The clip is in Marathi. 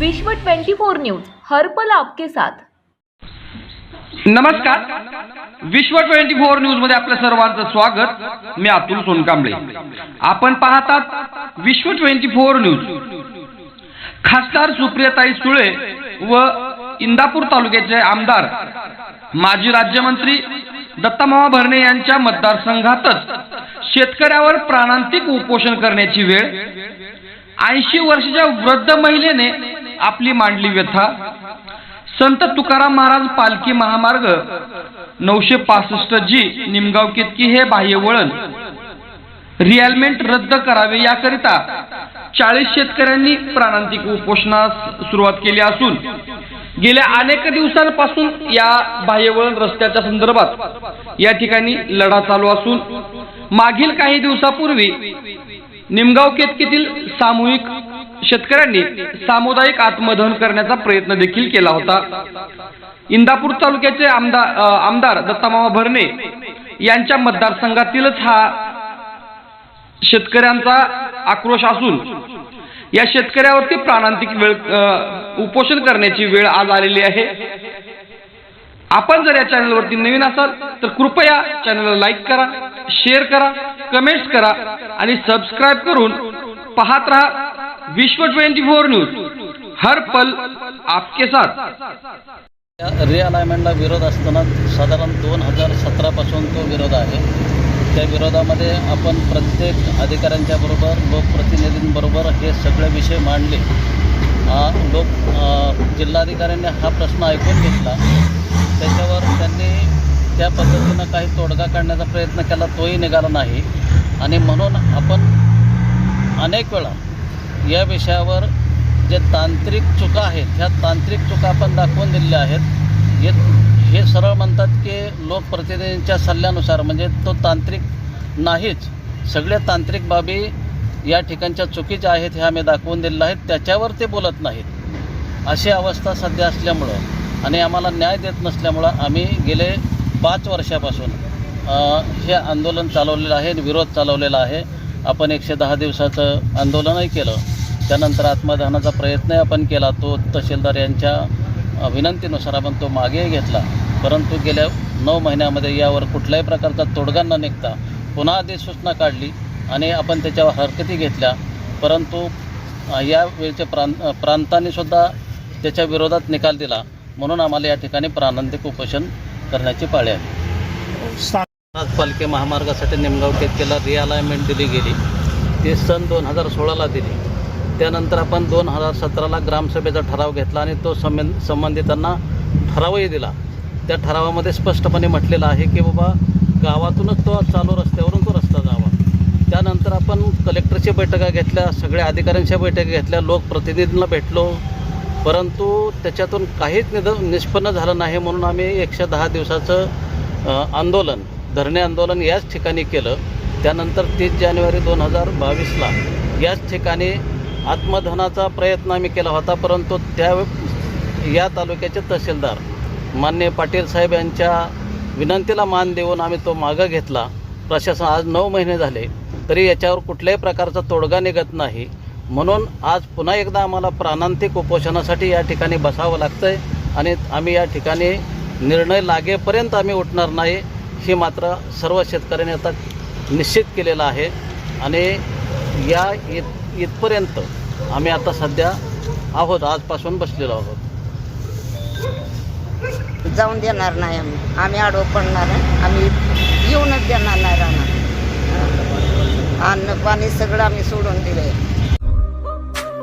विश्व 24 न्यूज हर्पल आपके साथ. नमस्कार. विश्व ट्वेंटी फोर न्यूजमध्ये आपल्या सर्वांचं स्वागत. मी अतुल सोनकांबळे. आपण पाहतात विश्व ट्वेंटी फोर न्यूज. खासदार सुप्रियाताई सुळे व इंदापूर तालुक्याचे आमदार माजी राज्यमंत्री दत्तामावा भरणे यांच्या मतदारसंघातच शेतकऱ्यावर प्राणांतिक उपोषण करण्याची वेळ. ऐंशी वर्षाच्या वृद्ध महिलेने आपली मांडली व्यथा. संत तुकाराम महाराज पालखी महामार्ग नऊशे पासष्ट जी निमगाव केतकी हे बाह्य वळण. रिअलमेंट रद्द करावे याकरिता चाळीस शेतकऱ्यांनी प्राणांतिक उपोषणास सुरुवात केली असून गेल्या अनेक दिवसांपासून या बाह्यवळण रस्त्याच्या संदर्भात या ठिकाणी लढा चालू असून मागील काही दिवसापूर्वी निमगाव केतकीतील सामूहिक शेतकऱ्यांनी सामुदायिक आत्मदहन करण्याचा प्रयत्न देखील केला होता. इंदापूर तालुक्याचे आमदार आमदार दत्तामामा भरणे यांच्या मतदारसंघातीलच हा शेतकऱ्यांचा आक्रोश असून या शेतकऱ्यावरती प्राणांतिक वेळ उपोषण करण्याची वेळ आज आलेली आहे. आपण जर या चॅनलवरती नवीन असाल तर कृपया चॅनलला लाईक करा शेअर करा कमेंट्स करा आणि सबस्क्राईब करून पाहत राहा. विश्व ट्वेंटी फोर न्यूज. हर पल आपके साथ. रिअलायमेंटला विरोध असताना साधारण दोन हजार सतरापासून तो विरोध आहे. त्या विरोधामध्ये आपण प्रत्येक अधिकाऱ्यांच्या बरोबर लोकप्रतिनिधींबरोबर हे सगळे विषय मांडले. लोक जिल्हाधिकाऱ्यांनी हा प्रश्न ऐकून घेतला. त्याच्यावर त्यांनी त्या पद्धतीनं काही तोडगा काढण्याचा प्रयत्न केला तोही निघाला नाही. आणि म्हणून आपण अनेक वेळा या विषयावर जे तांत्रिक चुका आहेत ह्या तांत्रिक चुका आपण दाखवून दिलेल्या आहेत. हे हे सरळ म्हणतात की लोकप्रतिनिधींच्या सल्ल्यानुसार म्हणजे तो तांत्रिक नाहीच. सगळ्या तांत्रिक बाबी या ठिकाणच्या चुकीच्या आहेत हे आम्ही दाखवून दिलेल्या आहेत त्याच्यावर ते बोलत नाहीत. अशी अवस्था सध्या असल्यामुळं आणि आम्हाला न्याय देत नसल्यामुळं आम्ही गेले पाच वर्षापासून हे आंदोलन चालवलेलं आहे आणि विरोध चालवलेला आहे. आपण एकशे दहा दिवसाचं आंदोलनही केलं. त्यानंतर आत्मदहनाचा प्रयत्नही आपण केला. तो तहसीलदार यांच्या विनंतीनुसार आपण तो मागेही घेतला. परंतु गेल्या नऊ महिन्यामध्ये यावर कुठल्याही प्रकारचा तोडगा न निघता पुन्हा अधिसूचना काढली आणि आपण त्याच्यावर हरकती घेतल्या. परंतु अ, या वेळच्या प्रां प्रांतांनीसुद्धा त्याच्या विरोधात निकाल दिला. म्हणून आम्हाला या ठिकाणी प्राणांतिक उपोषण करण्याची पाळी आली. आज पालखी महामार्गासाठी निमगाव केतकेला रिअलायमेंट दिली गेली. ती सन दोन हजार सोळाला दिली. त्यानंतर आपण दोन हजार सतराला ग्रामसभेचा ठराव घेतला आणि तो संबंध संबंधितांना ठरावही दिला. त्या ठरावामध्ये स्पष्टपणे म्हटलेलं आहे की बाबा गावातूनच तो चालू रस्त्यावरून तो रस्ता जावा. त्यानंतर आपण कलेक्टरच्या बैठका घेतल्या सगळ्या अधिकाऱ्यांच्या बैठका घेतल्या लोकप्रतिनिधींना भेटलो. परंतु त्याच्यातून काहीच निद निष्पन्न झालं नाही म्हणून आम्ही एकशे दहा दिवसाचं आंदोलन धरणे आंदोलन याच ठिकाणी केलं त्यानंतर तीस जानेवारी दोन हजार बावीसला याच ठिकाणी आत्मधनाचा प्रयत्न आम्ही केला होता परंतु त्या या तालुक्याचे तहसीलदार मान्य पाटील साहेब यांच्या विनंतीला मान देऊन आम्ही तो मागं घेतला. प्रशासन आज नऊ महिने झाले तरी याच्यावर कुठल्याही प्रकारचा तोडगा निघत नाही. म्हणून आज पुन्हा एकदा आम्हाला प्राणांतिक उपोषणासाठी या ठिकाणी बसावं लागतं आहे आणि आम्ही या ठिकाणी निर्णय लागेपर्यंत आम्ही उठणार नाही. हे मात्र सर्व शेतकऱ्यांनी आता निश्चित केलेलं आहे. आणि या इत इथपर्यंत आम्ही आता सध्या आहोत आजपासून बसलेलो आहोत. जाऊन देणार नाही आम्ही. आम्ही आडवं पडणार आहे. आम्ही येऊनच देणार नाही राहणार. अन्न पाणी सगळं आम्ही सोडून दिलंय.